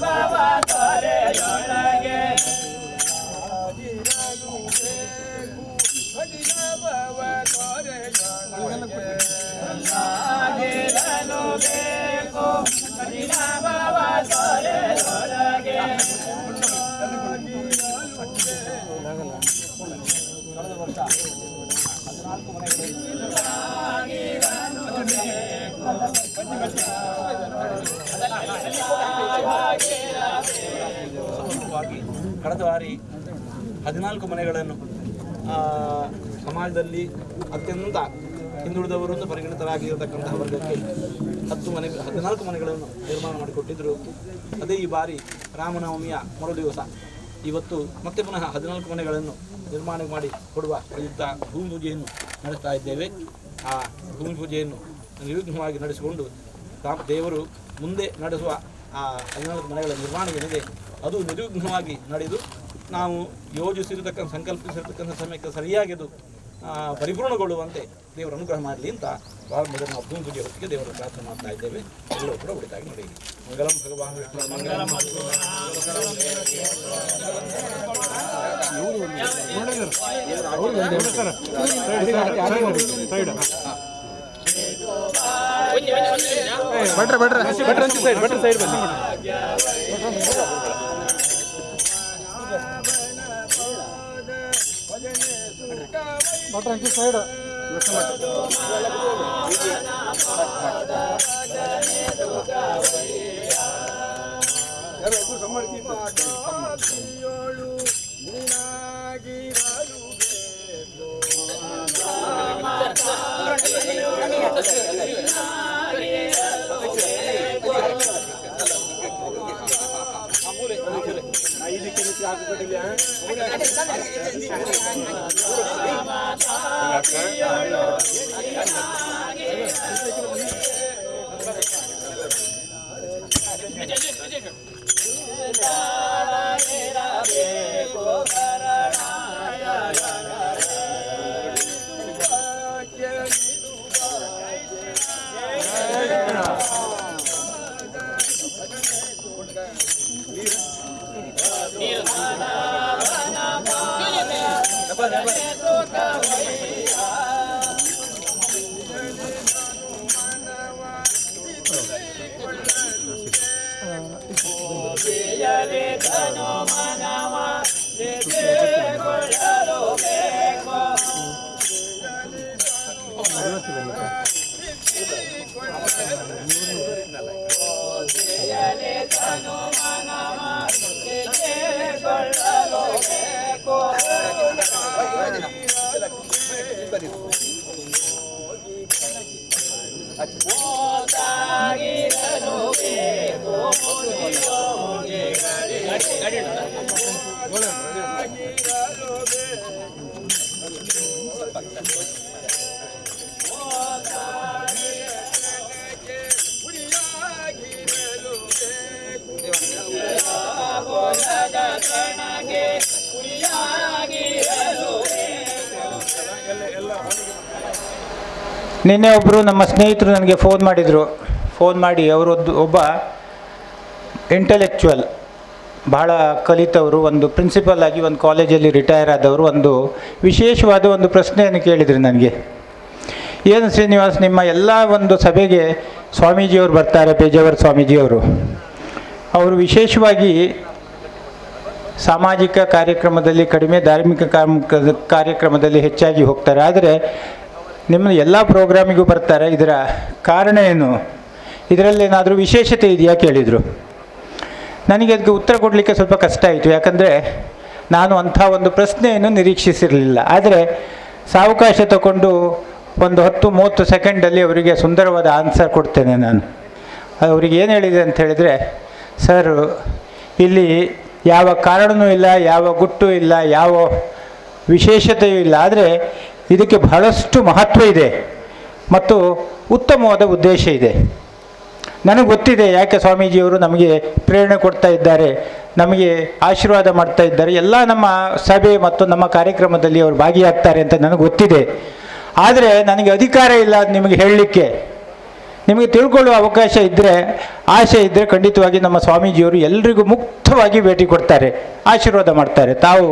Baba ಕಳೆದ ಬಾರಿ ಹದಿನಾಲ್ಕು ಮನೆಗಳನ್ನು ಸಮಾಜದಲ್ಲಿ ಅತ್ಯಂತ ಹಿಂದುಳಿದವರು ಅಂತ ಪರಿಗಣಿತರಾಗಿರತಕ್ಕಂತಹ ವರ್ಗಕ್ಕೆ ಹತ್ತು ಮನೆ, ಹದಿನಾಲ್ಕು ಮನೆಗಳನ್ನು ನಿರ್ಮಾಣ ಮಾಡಿಕೊಟ್ಟಿದ್ದರು ಅದೇ ಈ ಬಾರಿ ರಾಮನವಮಿಯ ಮರು ದಿವಸ ಇವತ್ತು ಮತ್ತೆ ಪುನಃ ಹದಿನಾಲ್ಕು ಮನೆಗಳನ್ನು ನಿರ್ಮಾಣ ಮಾಡಿ ಕೊಡುವ ಪ್ರಯುಕ್ತ ಭೂಮಿ ಪೂಜೆಯನ್ನು ನಡೆಸ್ತಾ ಇದ್ದೇವೆ. ಆ ಭೂಮಿ ಪೂಜೆಯನ್ನು ನಿರ್ವಿಘ್ನವಾಗಿ ನಡೆಸಿಕೊಂಡು ದೇವರು ಮುಂದೆ ನಡೆಸುವ ಆ ಹದಿನಾಲ್ಕು ಮನೆಗಳ ನಿರ್ಮಾಣ ಏನಿದೆ ಅದು ನಿರ್ವಿಘ್ನವಾಗಿ ನಡೆದು ನಾವು ಯೋಜಿಸಿರತಕ್ಕಂಥ ಸಂಕಲ್ಪಿಸಿರತಕ್ಕಂಥ ಸಮಯಕ್ಕೆ ಸರಿಯಾಗಿ ಅದು ಪರಿಪೂರ್ಣಗೊಳ್ಳುವಂತೆ ದೇವರ ಅನುಗ್ರಹ ಮಾಡಲಿ ಅಂತ ಭಾಳ ಮೊದಲು ನಾವು ಪೂಜೆ ಹೊತ್ತಿಗೆ ದೇವರ ಪ್ರಾರ್ಥನೆ ಮಾಡ್ತಾ ಇದ್ದೇವೆ. ಎಲ್ಲರೂ ಕೂಡ ಒಳಿತಾಗಿ ನಡೆಯಲಿ ಮಂಗಲಂ ಭಗವಾನ್ ವಿಷ್ಣು. ಮಂಗಲಂ better better better side better side better అంచు సైడ్ Yeah. Selamat datang ಧನು ನಿನ್ನೆ ಒಬ್ಬರು ನಮ್ಮ ಸ್ನೇಹಿತರು ನನಗೆ ಫೋನ್ ಮಾಡಿದರು. ಫೋನ್ ಮಾಡಿ ಅವರು ಒಬ್ಬ ಇಂಟೆಲೆಕ್ಚುವಲ್ ಭಾಳ ಕಲಿತವರು, ಒಂದು ಪ್ರಿನ್ಸಿಪಲ್ ಆಗಿ ಒಂದು ಕಾಲೇಜಲ್ಲಿ ರಿಟೈರ್ ಆದವರು, ಒಂದು ವಿಶೇಷವಾದ ಒಂದು ಪ್ರಶ್ನೆಯನ್ನು ಕೇಳಿದರು ನನಗೆ. ಏನು ಶ್ರೀನಿವಾಸ್, ನಿಮ್ಮ ಎಲ್ಲ ಒಂದು ಸಭೆಗೆ ಸ್ವಾಮೀಜಿಯವರು ಬರ್ತಾರೆ, ಪೇಜಾವರ ಸ್ವಾಮೀಜಿಯವರು. ಅವರು ವಿಶೇಷವಾಗಿ ಸಾಮಾಜಿಕ ಕಾರ್ಯಕ್ರಮದಲ್ಲಿ ಕಡಿಮೆ, ಧಾರ್ಮಿಕ ಕಾರ್ಯಕ್ರಮದಲ್ಲಿ ಹೆಚ್ಚಾಗಿ ಹೋಗ್ತಾರೆ. ಆದರೆ ನಿಮ್ಮ ಎಲ್ಲ ಪ್ರೋಗ್ರಾಮಿಗೂ ಬರ್ತಾರೆ. ಇದರ ಕಾರಣ ಏನು? ಇದರಲ್ಲೇನಾದರೂ ವಿಶೇಷತೆ ಇದೆಯಾ? ಕೇಳಿದರು. ನನಗೆ ಅದಕ್ಕೆ ಉತ್ತರ ಕೊಡಲಿಕ್ಕೆ ಸ್ವಲ್ಪ ಕಷ್ಟ ಆಯಿತು. ಯಾಕಂದರೆ ನಾನು ಅಂಥ ಒಂದು ಪ್ರಶ್ನೆಯನ್ನು ನಿರೀಕ್ಷಿಸಿರಲಿಲ್ಲ. ಆದರೆ ಸಾವಕಾಶ ತಗೊಂಡು ಒಂದು ಹತ್ತು ಮೂವತ್ತು ಸೆಕೆಂಡಲ್ಲಿ ಅವರಿಗೆ ಸುಂದರವಾದ ಆನ್ಸರ್ ಕೊಡ್ತೇನೆ ನಾನು. ಅವರಿಗೆ ಏನು ಹೇಳಿದೆ ಅಂತ ಹೇಳಿದರೆ, ಸರ್, ಇಲ್ಲಿ ಯಾವ ಕಾರಣವೂ ಇಲ್ಲ, ಯಾವ ಗುಟ್ಟು ಇಲ್ಲ, ಯಾವ ವಿಶೇಷತೆಯೂ ಇಲ್ಲ. ಆದರೆ ಇದಕ್ಕೆ ಬಹಳಷ್ಟು ಮಹತ್ವ ಇದೆ ಮತ್ತು ಉತ್ತಮವಾದ ಉದ್ದೇಶ ಇದೆ. ನನಗೆ ಗೊತ್ತಿದೆ ಯಾಕೆ ಸ್ವಾಮೀಜಿಯವರು ನಮಗೆ ಪ್ರೇರಣೆ ಕೊಡ್ತಾ ಇದ್ದಾರೆ, ನಮಗೆ ಆಶೀರ್ವಾದ ಮಾಡ್ತಾ ಇದ್ದಾರೆ, ಎಲ್ಲ ನಮ್ಮ ಸಭೆ ಮತ್ತು ನಮ್ಮ ಕಾರ್ಯಕ್ರಮದಲ್ಲಿ ಅವರು ಭಾಗಿಯಾಗ್ತಾರೆ ಅಂತ ನನಗೆ ಗೊತ್ತಿದೆ. ಆದರೆ ನನಗೆ ಅಧಿಕಾರ ಇಲ್ಲ ನಿಮಗೆ ಹೇಳಲಿಕ್ಕೆ. ನಿಮಗೆ ತಿಳ್ಕೊಳ್ಳುವ ಅವಕಾಶ ಇದ್ದರೆ ಆಸೆ ಇದ್ದರೆ ಖಂಡಿತವಾಗಿ ನಮ್ಮ ಸ್ವಾಮೀಜಿಯವರು ಎಲ್ರಿಗೂ ಮುಕ್ತವಾಗಿ ಭೇಟಿ ಕೊಡ್ತಾರೆ, ಆಶೀರ್ವಾದ ಮಾಡ್ತಾರೆ. ತಾವು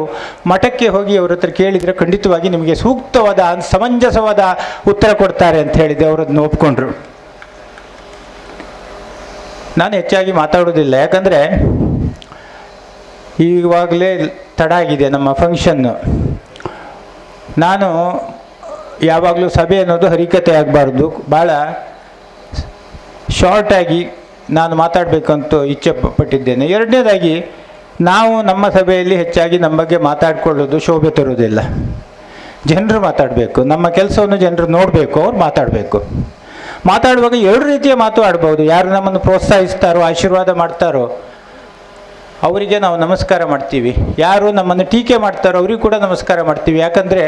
ಮಠಕ್ಕೆ ಹೋಗಿ ಅವ್ರ ಹತ್ರ ಕೇಳಿದರೆ ಖಂಡಿತವಾಗಿ ನಿಮಗೆ ಸೂಕ್ತವಾದ, ಸಮಂಜಸವಾದ ಉತ್ತರ ಕೊಡ್ತಾರೆ ಅಂತ ಹೇಳಿದೆ. ಅವರನ್ನು ಒಪ್ಕೊಂಡ್ರು. ನಾನು ಹೆಚ್ಚಾಗಿ ಮಾತಾಡೋದಿಲ್ಲ. ಯಾಕಂದರೆ ಈವಾಗಲೇ ತಡ ಆಗಿದೆ ನಮ್ಮ ಫಂಕ್ಷನ್ನು ನಾನು ಯಾವಾಗಲೂ ಸಭೆ ಅನ್ನೋದು ಹರಿಕತೆ ಆಗಬಾರ್ದು. ಭಾಳ ಶಾರ್ಟಾಗಿ ನಾನು ಮಾತಾಡಬೇಕಂತ ಇಚ್ಛೆ ಪಟ್ಟಿದ್ದೇನೆ. ಎರಡನೇದಾಗಿ, ನಾವು ನಮ್ಮ ಸಭೆಯಲ್ಲಿ ಹೆಚ್ಚಾಗಿ ನಮ್ಮ ಬಗ್ಗೆ ಮಾತಾಡಿಕೊಳ್ಳೋದು ಶೋಭೆ ತರುವುದಿಲ್ಲ. ಜನರು ಮಾತಾಡಬೇಕು. ನಮ್ಮ ಕೆಲಸವನ್ನು ಜನರು ನೋಡಬೇಕು, ಅವ್ರು ಮಾತಾಡಬೇಕು. ಮಾತಾಡುವಾಗ ಎರಡು ರೀತಿಯ ಮಾತು ಆಡ್ಬೋದು. ಯಾರು ನಮ್ಮನ್ನು ಪ್ರೋತ್ಸಾಹಿಸ್ತಾರೋ, ಆಶೀರ್ವಾದ ಮಾಡ್ತಾರೋ, ಅವರಿಗೆ ನಾವು ನಮಸ್ಕಾರ ಮಾಡ್ತೀವಿ. ಯಾರು ನಮ್ಮನ್ನು ಟೀಕೆ ಮಾಡ್ತಾರೋ, ಅವ್ರಿಗೆ ಕೂಡ ನಮಸ್ಕಾರ ಮಾಡ್ತೀವಿ. ಯಾಕಂದರೆ